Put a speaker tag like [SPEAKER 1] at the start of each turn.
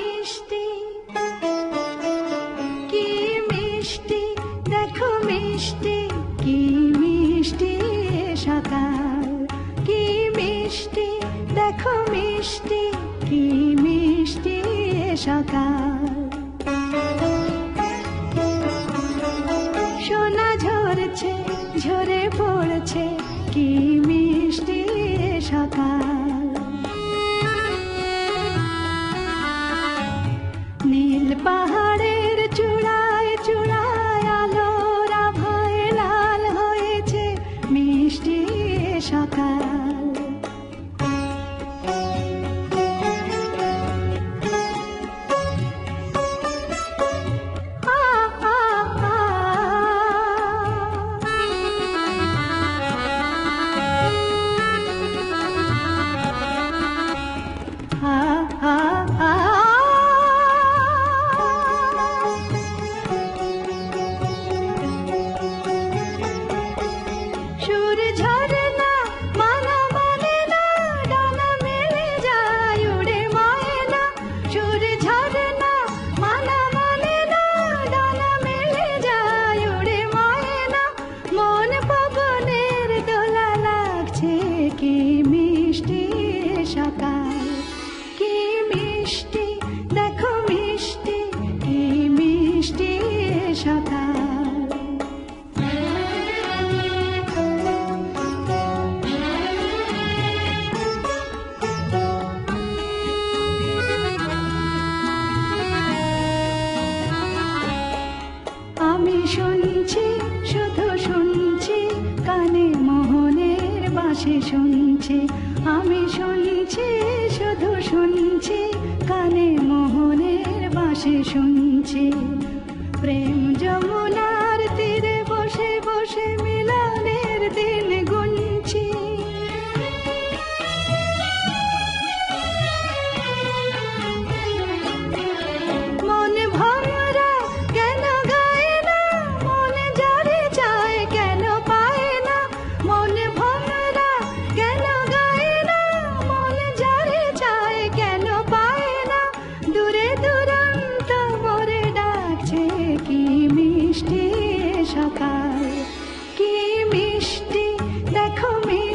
[SPEAKER 1] মিষ্টি। কি মিষ্টি, দেখো মিষ্টি, কি মিষ্টি সকাল। কি মিষ্টি, দেখো মিষ্টি, কি মিষ্টি সকাল। সোনা এ সকাল আমি শুনছি শুনছি কানে মোহনের বাসি শুনছি। আমি শুনছি শুধু শুনছি। प्रेम जमुना